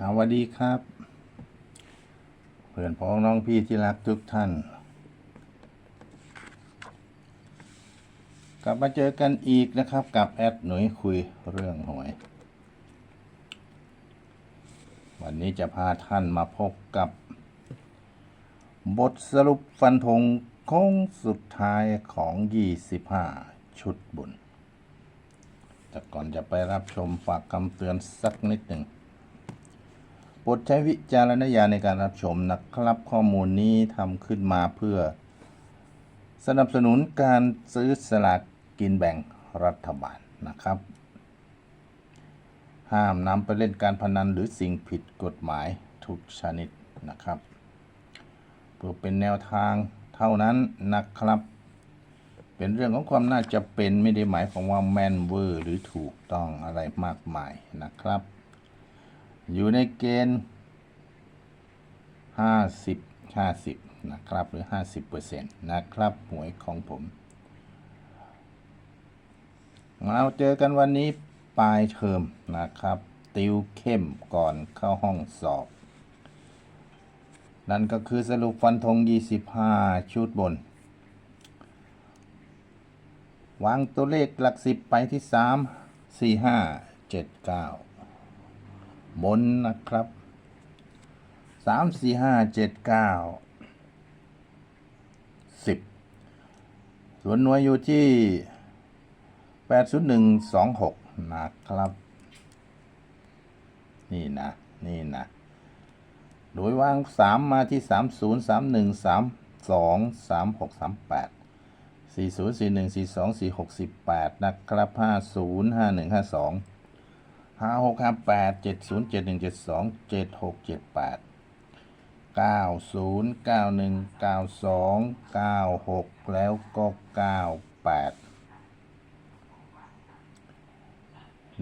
ครับสวัสดีครับ เพื่อนพ้องน้องพี่ที่รักทุกท่าน กลับมาเจอกันอีกนะครับ กับแอดหนุ่ยคุยเรื่องหวย วันนี้จะพาท่านมาพบกับ บทสรุปฟันธงโค้งสุดท้ายของ 25 ชุดบุญ แต่ก่อนจะไปรับชมฝากคำเตือนสักนิดหนึ่ง ปรดใช้วิจารณญาณในการรับชมนะครับ ข้อมูลนี้ทำขึ้นมาเพื่อ สนับสนุนการซื้อสลากกินแบ่งรัฐบาลนะครับ ห้ามนำไปเล่นการพนันหรือสิ่งผิดกฎหมายทุกชนิดนะครับเพื่อเป็นแนวทางเท่านั้นนะครับ เป็นเรื่องของความน่าจะเป็นไม่ได้หมายความว่าแม่นเวอร์หรือถูกต้องอะไรมากมายนะครับ อยู่ในเกณฑ์50 50นะครับ หรือ50%นะครับหวยของผมมาเจอกันวันนี้ปลายเทอมนะครับ ติวเข้มก่อนเข้าห้องสอบ นั่นก็คือสรุปฟันธง 25 ชุดบน วางตัวเลขหลักสิบไปที่ 3 4 5 7 9 บนนะครับสามสี่ห้าเจ็ดเก้าสิบส่วนหน่วยอยู่ที่แปดศูนย์หนึ่งสองหกนะครับ นี่นะ นี่นะ โดยวางสามมาที่สามศูนย์สามหนึ่งสามสองสามหกสามแปดสี่ศูนย์สี่หนึ่งสี่สองสี่หกสิบแปดนะครับห้าศูนย์ห้าหนึ่งห้าสอง ห้าหกห้าแปดเจ็ดศูนย์เจ็ดหนึ่งเจ็ดสองเจ็ดหกเจ็ดแปดเก้าศูนย์เก้าหนึ่งเก้าสองเก้าหกแล้วก็เก้าแปด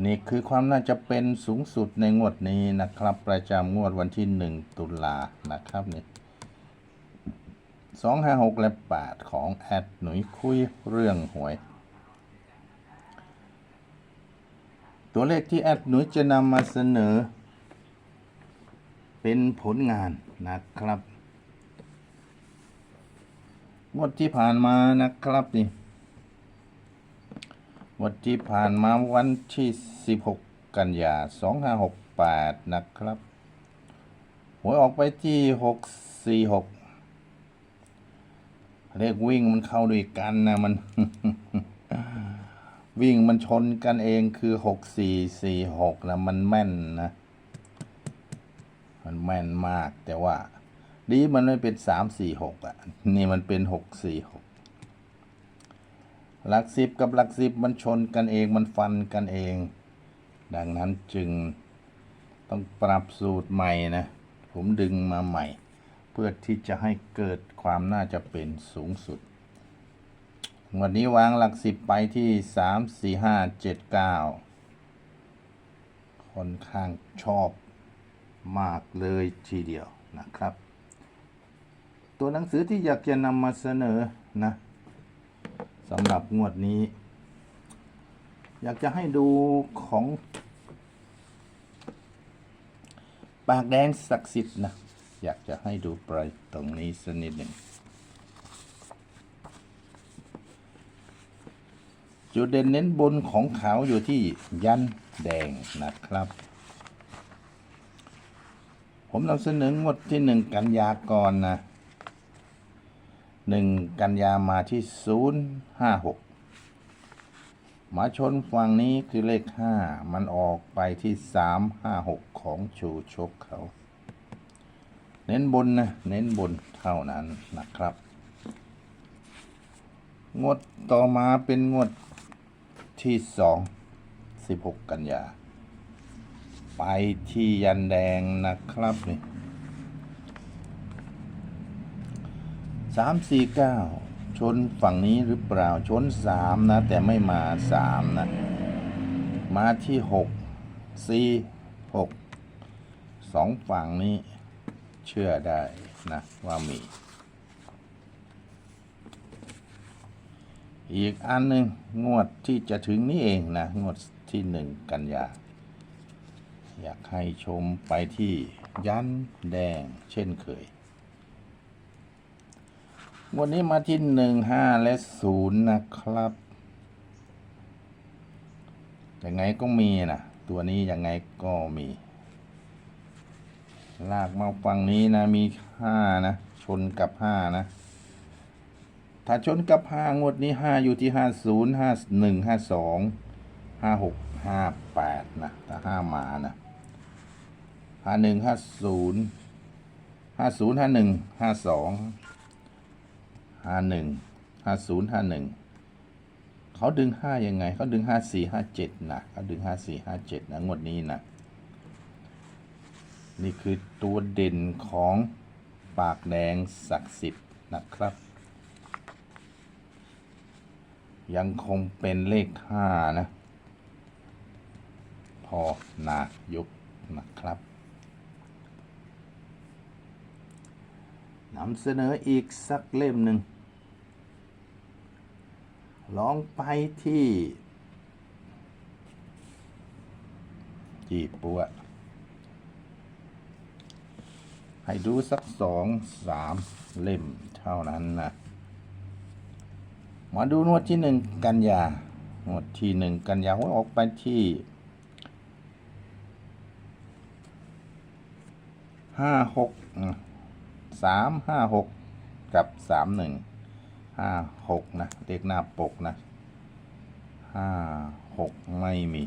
นี่คือความน่าจะเป็นสูงสุดในงวดนี้นะครับ ประจำงวดวันที่หนึ่งตุลานะครับนี่สองห้าหกและแปดของแอดหนุ่ยคุยเรื่องหวย ตัวเลขที่แอดหนูจะนำมาเสนอ เป็นผลงานนะครับงวดที่ผ่านมานะครับนี่งวดที่ผ่านมาวันที่ 16 กันยา 2568 นะครับหวยออกไปที่ 646 เลขวิ่งมันเข้าด้วยกันนะมัน วิ่งมันชนกันเองคือหกสี่สี่หกนะมันแม่นนะ มันแม่นมากแต่ว่า ดีมันไม่เป็นสามสี่หกอะ นี่มันเป็นหกสี่หกหลักสิบกับหลักสิบมันชนกันเองมันฟันกันเอง ดังนั้นจึงต้องปรับสูตรใหม่นะ ผมดึงมาใหม่ เพื่อที่จะให้เกิดความน่าจะเป็นสูงสุด วันนี้วางหลักสิบไปที่สามสี่ห้าเจ็ดเก้าค่อนข้างชอบมากเลยทีเดียวนะครับ ตัวหนังสือที่อยากจะนำมาเสนอนะสำหรับงวดนี้ อยากจะให้ดูของ ปากแดงศักดิ์สิทธิ์นะ อยากจะให้ดูไปตรงนี้สักนิดหนึ่ง จุดเด่นเน้นบนของขาวอยู่ที่ยันแดงนะครับ ผมนำเสนองวดที่หนึ่งกันยากรนะหนึ่งกันยามาที่ศูนย์ห้าหกมาชนฝั่งนี้คือเลขห้ามันออกไปที่สามห้าหกของชูชกเขา เน้นบนนะ เน้นบนเท่านั้นนะครับ งวดต่อมาเป็นงวด ที่สองสิบหกกันยา ไปที่ยันแดงนะครับนี่สามสี่เก้าชนฝั่งนี้หรือเปล่าชนสามนะ แต่ไม่มาสามนะ มาที่หกสี่หกสองฝั่งนี้เชื่อได้นะว่ามี อีกอันหนึ่งงวดที่จะถึงนี้เองนะ งวดที่หนึ่งกันยา อยากให้ชมไปที่ยันแดงเช่นเคยวันนี้มาที่หนึ่งห้าและศูนย์นะครับ ยังไงก็มีนะ ตัวนี้ยังไงก็มี ลากมาฝั่งนี้นะมีห้านะ ชนกับห้านะ ถ้าชนกับห้างวดนี้ห้าอยู่ที่ห้าศูนย์ห้าหนึ่งห้าสองห้าหกห้าแปดนะถ้าห้ามานะห้าหนึ่งห้าศูนย์ห้าศูนย์ห้าหนึ่งห้าสองห้าหนึ่งห้าศูนย์ห้าหนึ่งเขาดึงห้ายังไง เขาดึงห้าสี่ห้าเจ็ดนะเขาดึงห้าสี่ห้าเจ็ดนะงวดนี้นะนี่คือตัวเด่นของปากแดงศักดิ์สิทธิ์นะครับ ยังคงเป็นเลขห้านะ พอนายกนะครับนำเสนออีกสักเล่มหนึ่ง ลองไปที่ จีปัว ให้ดูสักสองสามเล่มเท่านั้นนะ มาดูนวดที่หนึ่งกันยานวดที่หนึ่งกันยาหัวออกไปที่ห้าหกสามห้าหกกับสามหนึ่งห้าหกนะเลขหน้าปกนะห้าหกไม่มี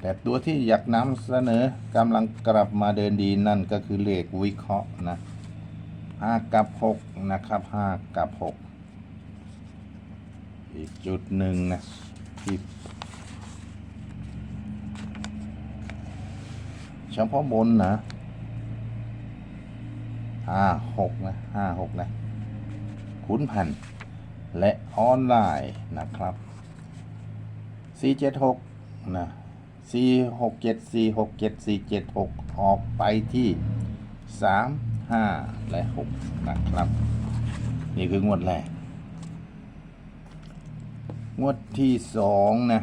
แต่ตัวที่อยากนำเสนอกำลังกลับมาเดินดีนั่นก็คือเลขวิเคราะห์นะ ห้ากับหกนะครับห้ากับหกอีกจุดหนึ่งนะที่เฉพาะบนนะห้าหกนะห้าหกนะขุนพันและออนไลน์นะครับสี่เจ็ดหกนะสี่หกเจ็ดสี่หกเจ็ดสี่เจ็ดหกออกไปที่สาม ห้าและหกนะครับ นี่คืองวดแรก งวดที่สองนะ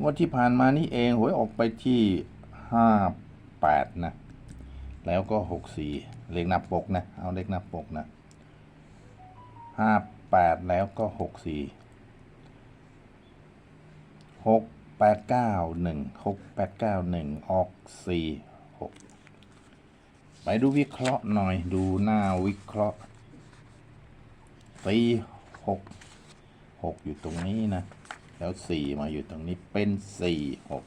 งวดที่ผ่านมานี่เองหวยออกไปที่ห้าแปดนะ แล้วก็หกสี่เลขหน้าปกนะ เอาเลขหน้าปกนะห้าแปดแล้วก็หกสี่หก แปดเก้าหนึ่งหกแปดเก้าหนึ่งออกสี่หกไปดูวิเคราะห์หน่อยดูหน้าวิเคราะห์ตีหกหกอยู่ตรงนี้นะ แล้วสี่มาอยู่ตรงนี้เป็นสี่หก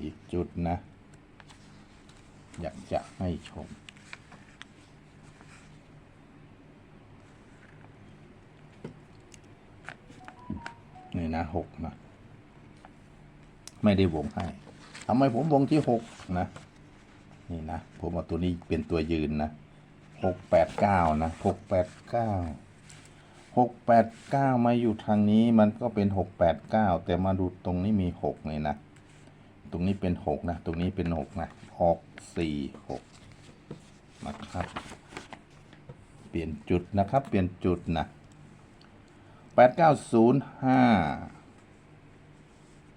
อีกจุดนะ อยากจะให้ชม นี่นะหกนะ ไม่ได้วงให้ทำไมผมวงที่หกนะ นี่นะ ผมเอาตัวนี้เป็นตัวยืนนะหกแปดเก้านะหกแปดเก้าหกแปดเก้ามาอยู่ทางนี้มันก็เป็นหกแปดเก้าแต่มาดูตรงนี้มีหกเลยนะ ตรงนี้เป็นหกนะ ตรงนี้เป็นหกนะออกสี่หกนะครับ เปลี่ยนจุดนะครับ เปลี่ยนจุดนะแปดเก้าศูนย์ห้า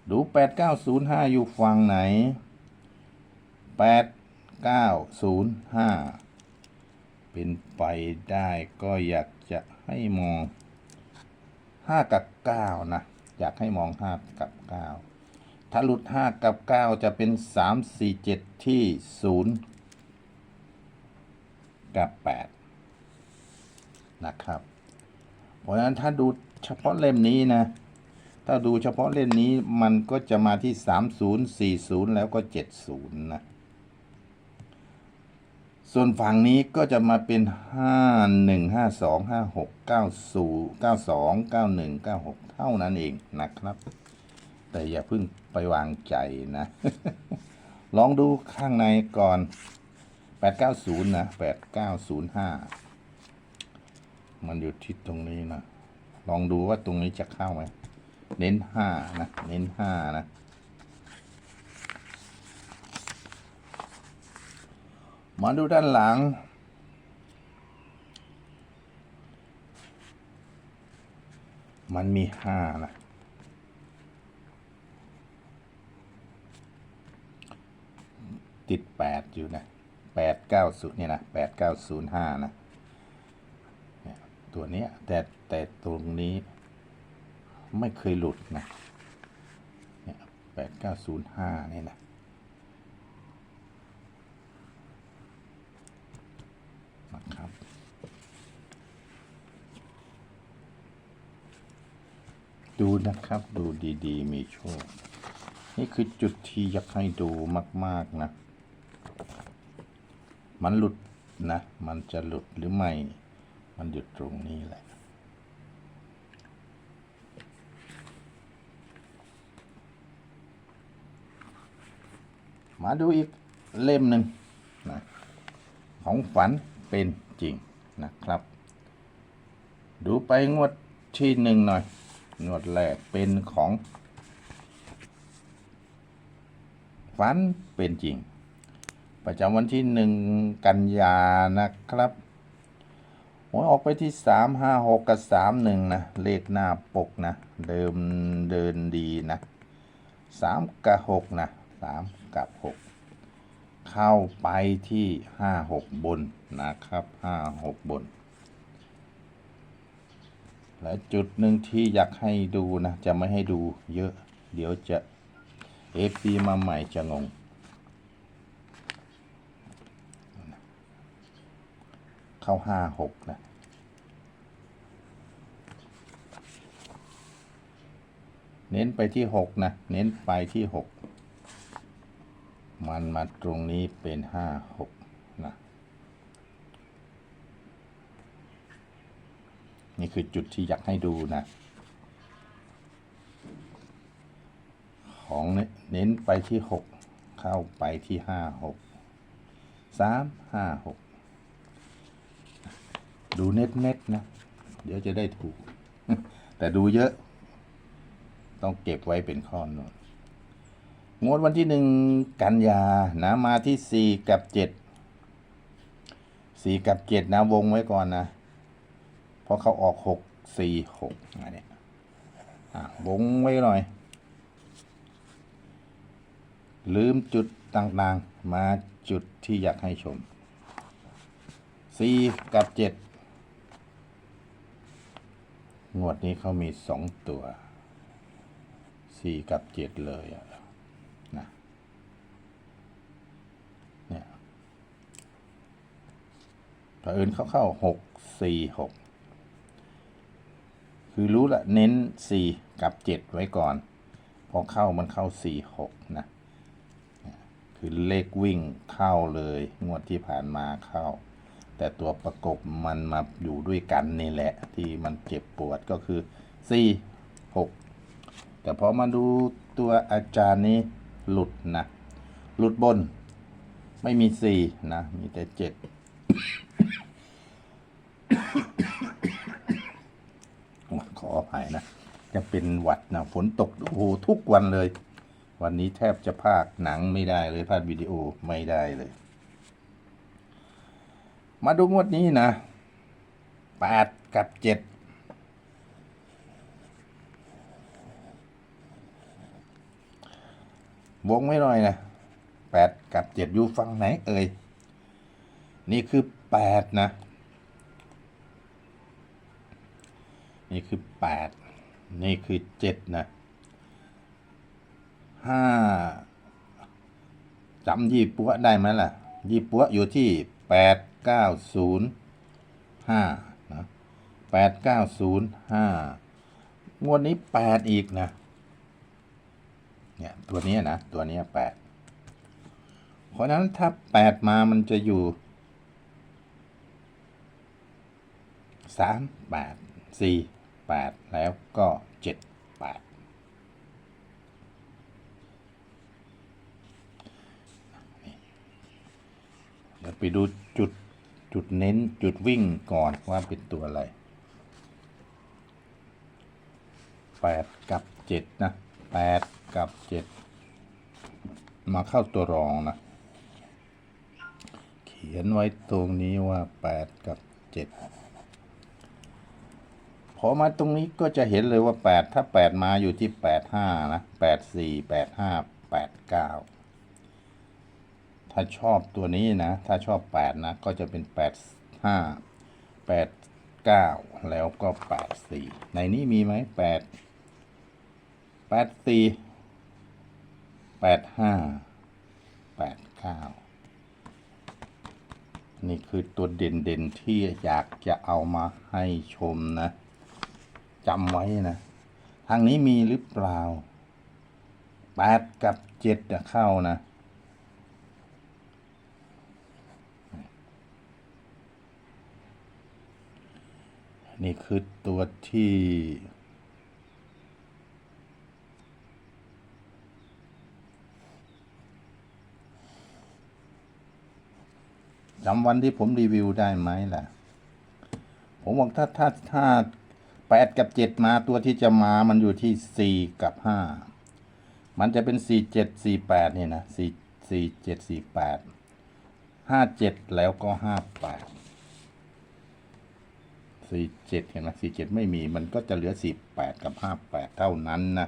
ดูแปดเก้าศูนย์ห้าอยู่ฝั่งไหนแปดเก้าศูนย์ห้าเป็นไปได้ก็อยากจะให้มองห้ากับเก้านะ อยากให้มองห้ากับเก้าถ้าหลุด5กับ9จะเป็น3 4 7ที่0กับ8นะครับ เพราะฉะนั้นถ้าดูเฉพาะเล่มนี้นะ ถ้าดูเฉพาะเล่มนี้มันก็จะมาที่ 30 40 แล้วก็ 70 นะ ส่วนฝั่งนี้ก็จะมาเป็น 51 52 56 90 92 91 96 เท่านั้นเองนะครับ แต่อย่าเพิ่งไปวางใจนะ ลองดูข้างในก่อน 890 นะ 8905 มันอยู่ที่ตรงนี้นะ ลองดูว่าตรงนี้จะเข้าไหม เน้น5นะ เน้น5นะมาดูด้านหลัง มันมีห้านะติดแปดอยู่นะแปดเก้าศูนย์เนี่ยนะแปดเก้าศูนย์ห้านะ ตัวนี้แต่แต่ตรงนี้ ไม่เคยหลุดนะเนี่ยแปดเก้าศูนย์ห้านี่นะนะครับดูนะครับดูดีๆ มีโชค นี่คือจุดที่อยากให้ดูมาก ๆ นะ มันหลุดนะ มันจะหลุดหรือไม่ มันหยุดตรงนี้แหละ มาดูอีกเล่มหนึ่งนะของฝันเป็นจริงนะครับ ดูไปงวดที่หนึ่งหน่อยงวดแรกเป็นของ ฝันเป็นจริง ประจำวันที่หนึ่งกันยานะครับหวยออกไปที่สามห้าหกกับสามหนึ่งนะ เลขหน้าปกนะ เดิมเดินดีนะสามกับหกนะสาม กับหกเข้าไปที่ห้าหกบนนะครับห้าหกบน และจุดหนึ่งที่อยากให้ดูนะ จะไม่ให้ดูเยอะ เดี๋ยวจะเอฟีมาใหม่จะงง เข้าห้าหกนะเน้นไปที่หกนะ เน้นไปที่หก มันมาตรงนี้เป็นห้าหกนะนี่คือจุดที่อยากให้ดูนะ ของเน้นไปที่หกเข้าไปที่ห้าหกสามห้าหกดูเน็ตเน็ตๆนะ เดี๋ยวจะได้ถูก แต่ดูเยอะ ต้องเก็บไว้เป็นข้อโน งวดวันที่หนึ่งกันยานะมาที่สี่กับเจ็ดสี่กับเจ็ดนะวงไว้ก่อนนะเพราะเขาออกหกสี่หกอันเนี้ยอะวงไว้หน่อย ลืมจุดต่างๆ มาจุดที่อยากให้ชม4กับ7งวดนี้เขามี2ตัว4กับ7เลยอะเนี่ย เผอิญเข้าเข้า6 4 6คือรู้ละเน้น4กับ7ไว้ก่อน พอเข้ามันเข้า4 6นะ คือเลขวิ่งเข้าเลย งวดที่ผ่านมาเข้า แต่ตัวประกบมันมาอยู่ด้วยกันนี่แหละ ที่มันเจ็บปวดก็คือ4 6แต่พอมาดูตัวอาจารย์นี้หลุดนะ หลุดบนไม่มี4นะ มีแต่7ขออภัยนะ จะเป็นหวัดนะฝนตกโอ้โหทุกวันเลย วันนี้แทบจะพากหนังไม่ได้เลยพากวิดีโอไม่ได้เลย มาดูงวดนี้นะแปดกับเจ็ดวงไม่น่อยนะแปดกับเจ็ดอยู่ฝั่งไหนเอ่ยนี่คือแปดนะ นี่คือแปด นี่คือเจ็ดนะห้าจำยี่ปัวได้ไหมล่ะ ยี่ปัวอยู่ที่แปดเก้าศูนย์ห้านะแปดเก้าศูนย์ห้างวดนี้แปดอีกนะ เนี่ยตัวนี้นะ ตัวนี้แปดเพราะฉะนั้นถ้าแปดมามันจะอยู่สามแปดสี่ แปดแล้วก็เจ็ดแปดเดี๋ยวไปดูจุดจุดเน้นจุดวิ่งก่อนว่าเป็นตัวอะไรแปดกับเจ็ดนะแปดกับเจ็ดมาเข้าตัวรองนะ เขียนไว้ตรงนี้ว่าแปดกับเจ็ด อมาตรงนี้ก็จะเห็นเลยว่าแปดถ้าแปดมาอยู่ที่แปดห้านะแปดสี่แปดห้าแปดเก้าถ้าชอบตัวนี้นะ ถ้าชอบแปดนะ ก็จะเป็นแปดห้าแปดเก้าแล้วก็แปดสี่ในนี้มีไหมแปดแปดสี่แปดห้าแปดเก้านี่คือตัวเด่นๆที่อยากจะเอามาให้ชมนะ จำไว้นะ ทางนี้มีหรือเปล่าแปดกับเจ็ดจะเข้านะนี่คือตัวที่ จำวันที่ผมรีวิวได้ไหมล่ะ ผมบอกถ้าถ้าถ้า แปดกับเจ็ดมาตัวที่จะมามันอยู่ที่สี่กับห้ามันจะเป็นสี่เจ็ดสี่แปดนี่นะสี่สี่เจ็ดสี่แปดห้าเจ็ดแล้วก็ห้าแปดสี่เจ็ดเห็นไหมสี่เจ็ดไม่มีมันก็จะเหลือสี่แปดกับห้าแปดเท่านั้นนะ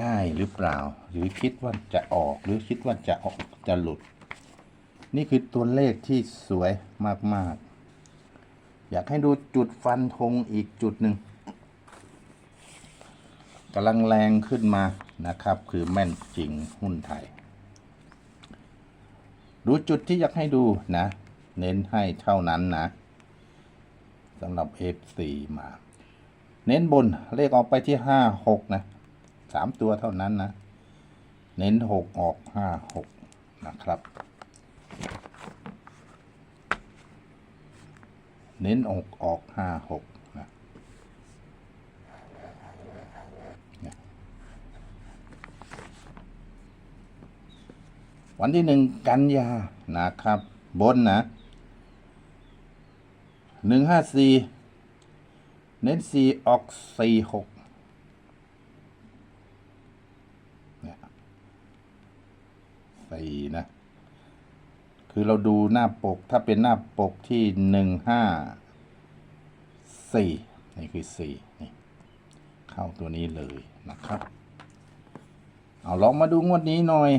ง่ายหรือเปล่า หรือคิดว่าจะออกหรือคิดว่าจะออกจะหลุด นี่คือตัวเลขที่สวยมาก ๆ อยากให้ดูจุดฟันธงอีกจุดหนึ่งกำลังแรงขึ้นมานะครับ คือแม่นจริงหุ้นไทย ดูจุดที่อยากให้ดูนะ เน้นให้เท่านั้นนะสำหรับ F4 มา เน้นบนเลขออกไปที่ 5 6 นะสามตัวเท่านั้นนะ เน้น 6 ออก 5 6 นะครับ เน้นออกออกห้าหกนะวันที่หนึ่งกันยานะครับ บนนะหนึ่งห้าสี่เน้นสี่ออกสี่หกเนี่ยสี่นะ คือเราดูหน้าปกถ้าเป็นหน้าปกที่หนึ่งห้าสี่นี่คือสี่นี่เข้าตัวนี้เลยนะครับ เอาลองมาดูงวดนี้หน่อย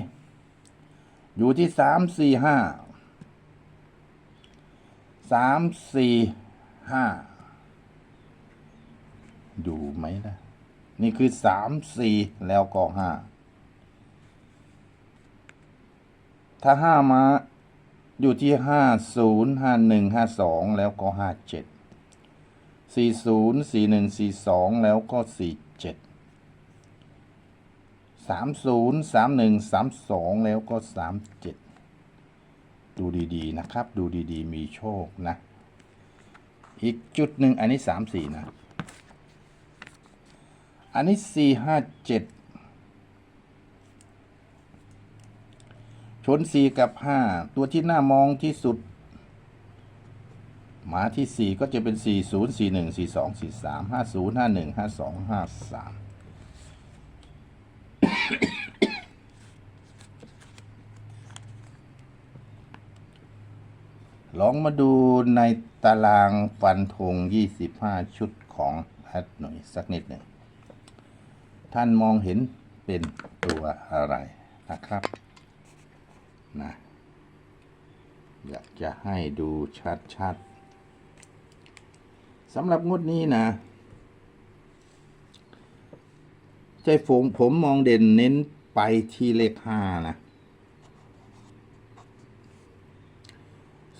อยู่ที่สามสี่ห้าสามสี่ห้าดูไหมนะนี่คือสามสี่แล้วก็ห้าถ้าห้ามา อยู่ที่ 50 51 52 แล้วก็ 57 40 41 42 แล้วก็ 47 30 31 32 แล้วก็ 37 ดูดีๆนะครับ ดูดีๆ มีโชคนะ อีกจุดหนึ่งอันนี้ 34 นะ อันนี้ 457 ชนสี่กับห้าตัวที่น่ามองที่สุด หมาที่สี่ก็จะเป็นสี่ศูนย์สี่หนึ่งสี่สองสี่สามห้าศูนย์ห้าหนึ่งห้าสองห้าสามลองมาดูในตารางฟันธงยี่สิบห้าชุดของแอดหน่อยสักนิดหนึ่ง ท่านมองเห็นเป็นตัวอะไรนะครับ นะอยากจะให้ดูชัดๆสำหรับงวดนี้นะ ใจผมผมมองเด่นเน้นไปที่เลขห้านะ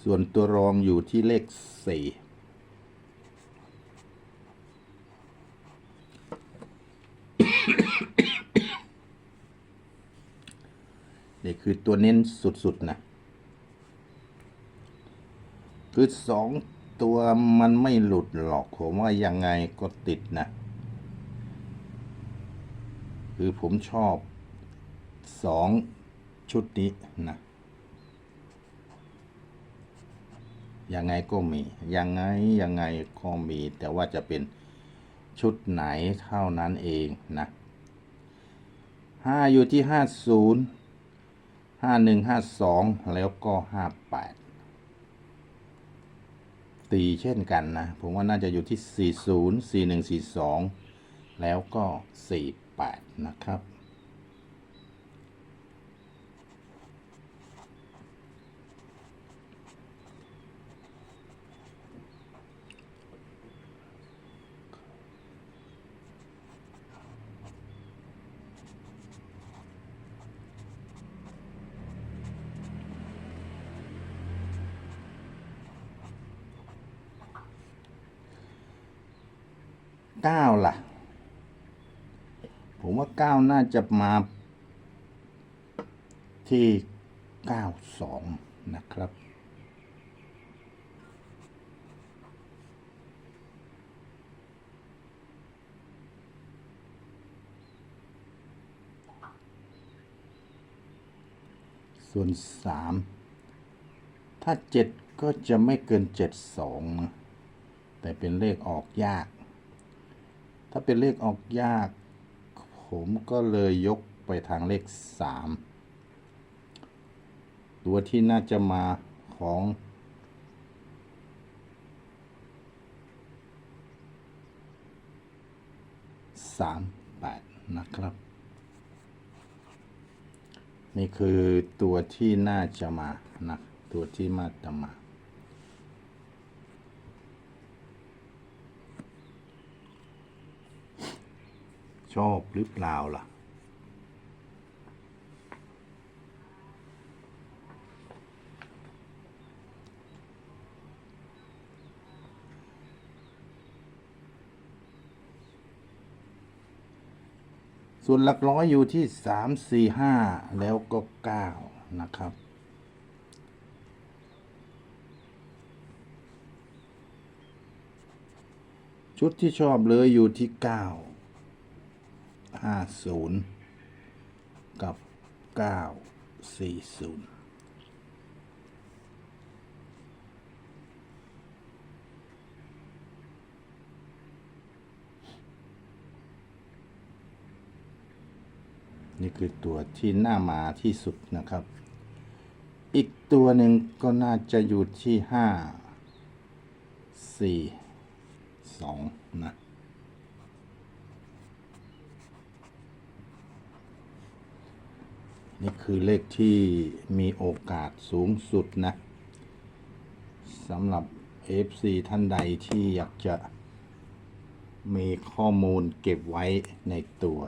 ส่วนตัวรองอยู่ที่เลขสี่ี่คือตัวเน้นสุดๆนะคือสองตัวมันไม่หลุดหรอกผมว่ายังไงก็ติดนะ คือผมชอบสองชุดนี้นะ ยังไงก็มี ยังไง ยังไงก็มี แต่ว่าจะเป็นชุดไหนเท่านั้นเองนะห้าอยู่ที่ห้าศูนย์ ห้าหนึ่งห้าสองแล้วก็ห้าแปดตีเช่นกันนะ ผมว่าน่าจะอยู่ที่ 40 41 42 แล้วก็ 48 นะครับ เก้าล่ะ ผมว่าเก้าน่าจะมาที่เก้าสองนะครับส่วนสามถ้าเจ็ดก็จะไม่เกินเจ็ดสองนะแต่เป็นเลขออกยาก ถ้าเป็นเลขออกยาก ผมก็เลยยกไปทางเลขสามตัวที่น่าจะมาของสามแปดนะครับ นี่คือตัวที่น่าจะมานะตัวที่มาจะมา ชอบหรือเปล่าล่ะ ส่วนหลักร้อยอยู่ที่สามสี่ห้าแล้วก็เก้านะครับชุดที่ชอบเลยอยู่ที่เก้า ห้าศูนย์กับเก้าสี่ศูนย์นี่คือตัวที่น่ามาที่สุดนะครับ อีกตัวหนึ่งก็น่าจะอยู่ที่ห้าสี่สองนะ นี่คือเลขที่มีโอกาสสูงสุดนะสำหรับ FC ท่านใดที่อยากจะมีข้อมูลเก็บไว้ในตัว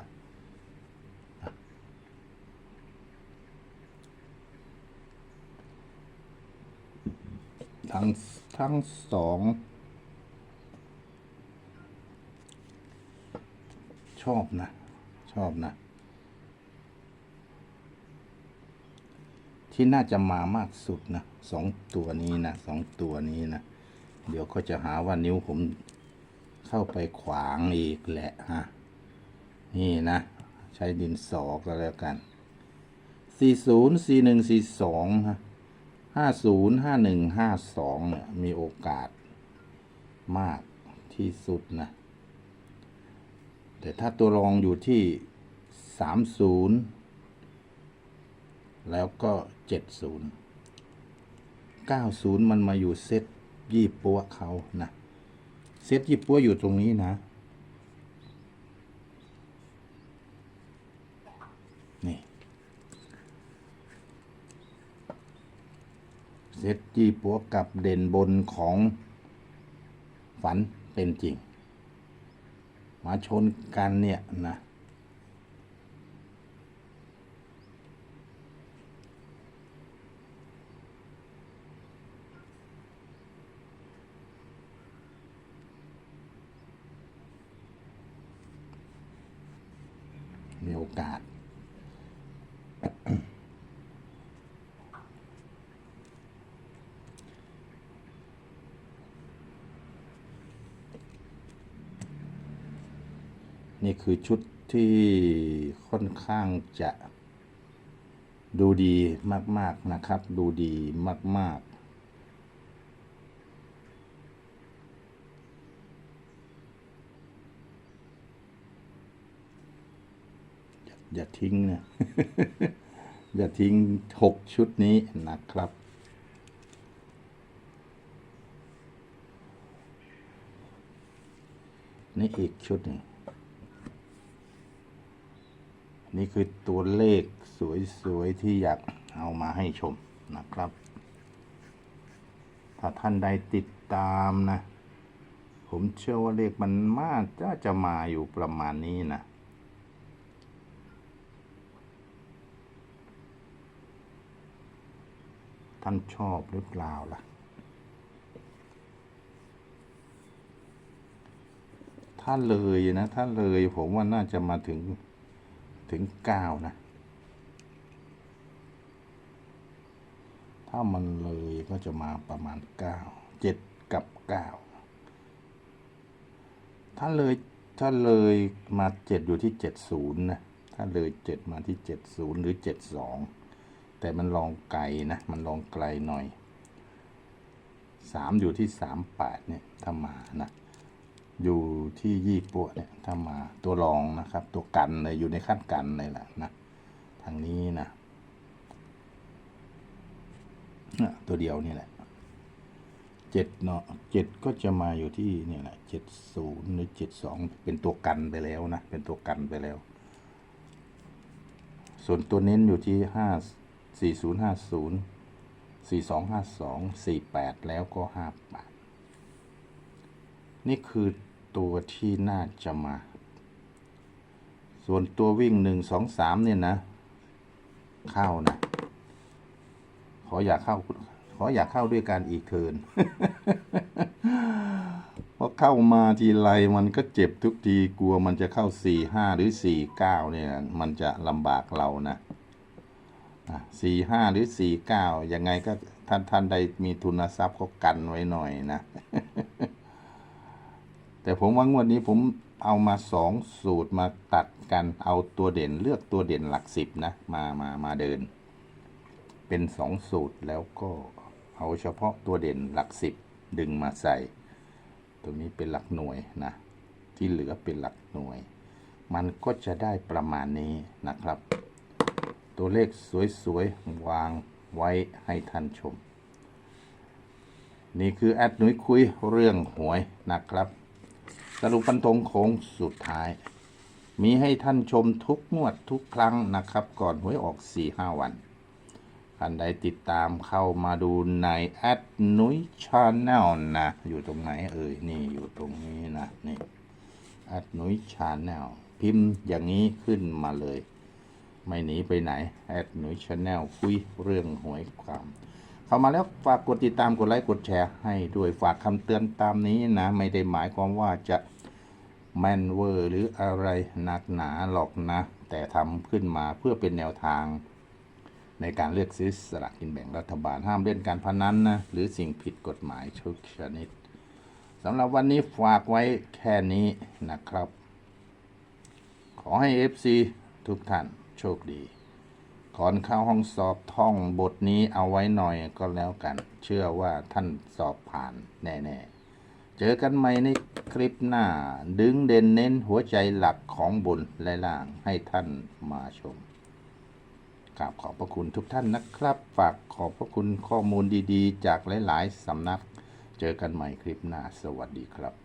ทั้งทั้งสองชอบนะ ชอบนะ ที่น่าจะมามากสุดนะสองตัวนี้นะสองตัวนี้นะ เดี๋ยวก็จะหาว่านิ้วผมเข้าไปขวางอีกแหละฮะนี่นะ ใช้ดินสอก็แล้วกันสี่ศูนย์สี่หนึ่งสี่สองห้าศูนย์ห้าหนึ่งห้าสองเนี่ยมีโอกาสมากที่สุดนะ แต่ถ้าตัวรองอยู่ที่สามศูนย์ แล้วก็เจ็ดศูนย์เก้าศูนย์มันมาอยู่เซตยี่ปัวเขานะ เซตยี่ปัวอยู่ตรงนี้นะนี่เซตยี่ปัวกับเด่นบนของฝันเป็นจริง มาชนกันเนี่ยนะ มีโอกาส นี่คือชุดที่ค่อนข้างจะดูดีมาก ๆ นะครับ ดูดีมาก ๆ อย่าทิ้งนะ อย่าทิ้งหกชุดนี้นะครับ นี่อีกชุดหนึ่งนี่คือตัวเลขสวยๆ ที่อยากเอามาให้ชมนะครับ ถ้าท่านใดติดตามนะ ผมเชื่อว่าเลขมันมากจะจะมาอยู่ประมาณนี้นะ ท่านชอบหรือเปล่าล่ะ ถ้าเลยนะ ถ้าเลยผมว่าน่าจะมาถึงถึงเก้านะ ถ้ามันเลยก็จะมาประมาณเก้าเจ็ดกับเก้าถ้าเลยถ้าเลยมาเจ็ดอยู่ที่เจ็ดศูนย์นะ ถ้าเลยเจ็ดมาที่เจ็ดศูนย์หรือเจ็ดสอง แต่มันลองไกลนะ มันลองไกลหน่อยสามอยู่ที่สามแปดเนี่ยถ้ามานะ อยู่ที่ยี่ปัวเนี่ยถ้ามาตัวรองนะครับ ตัวกันเลยอยู่ในขั้นกันเลยแหละนะ ทางนี้นะตัวเดียวนี่แหละเจ็ดเนาะเจ็ดก็จะมาอยู่ที่เนี่ยแหละเจ็ดศูนย์หรือเจ็ดสองเป็นตัวกันไปแล้วนะ เป็นตัวกันไปแล้ว ส่วนตัวเน้นอยู่ที่ห้า สี่ศูนย์ห้าศูนย์สี่สองห้าสองสี่แปดแล้วก็ห้าแปดนี่คือตัวที่น่าจะมา ส่วนตัววิ่งหนึ่งสองสามเนี่ยนะ เข้านะ ขออยากเข้า ขออยากเข้าด้วยการอีกเทินเพราะเข้ามาทีไรมันก็เจ็บทุกทีกลัวมันจะเข้าสี่ห้าหรือสี่เก้าเนี่ย มันจะลำบากเรานะ สี่ห้าหรือสี่เก้ายังไงก็ท่านท่านใดมีทุนทรัพย์ก็กันไว้หน่อยนะ แต่ผมว่างวดนี้ผมเอามาสองสูตรมาตัดกันเอาตัวเด่นเลือกตัวเด่นหลักสิบนะมามามาเดิน เป็นสองสูตรแล้วก็เอาเฉพาะตัวเด่นหลักสิบดึงมาใส่ ตรงนี้เป็นหลักหน่วยนะ ที่เหลือเป็นหลักหน่วย มันก็จะได้ประมาณนี้นะครับ ตัวเลขสวย ๆ วางไว้ให้ท่านชม นี่คือแอดหนุยคุยเรื่องหวยนะครับ สรุปฟันธงโค้งสุดท้าย มีให้ท่านชมทุกงวดทุกครั้งนะครับ ก่อนหวยออก 4-5 วันท่านใดติดตามเข้ามาดูในแอดนุ้ยชาแนลนะ อยู่ตรงไหนเอ่ยนี่อยู่ตรงนี้นะนี่แอดนุ้ยชาแนลพิมพ์อย่างนี้ขึ้นมาเลย ไม่หนีไปไหนแอดหนุยชาแนลคุยเรื่องหวยความ เข้ามาแล้วฝากกดติดตามกดไลค์กดแชร์ให้ด้วยฝากคำเตือนตามนี้นะ ไม่ได้หมายความว่าจะแมนเวอร์หรืออะไรหนักหนาหรอกนะ แต่ทำขึ้นมาเพื่อเป็นแนวทาง ในการเลือกซื้อสลากกินแบ่งรัฐบาลห้ามเล่นการพนันนะ หรือสิ่งผิดกฎหมายทุกชนิดสำหรับวันนี้ฝากไว้แค่นี้นะครับ ขอให้ FC ทุกท่าน โชคดีก่อนเข้าห้องสอบท่องบทนี้เอาไว้หน่อยก็แล้วกัน เชื่อว่าท่านสอบผ่านแน่ๆ เจอกันใหม่ในคลิปหน้า ดึงเด่นเน้นหัวใจหลักของบุญและล่างให้ท่านมาชมกราบขอบพระคุณทุกท่านนะครับ ฝากขอบพระคุณข้อมูลดีๆ จากหลายๆสำนัก เจอกันใหม่คลิปหน้า สวัสดีครับ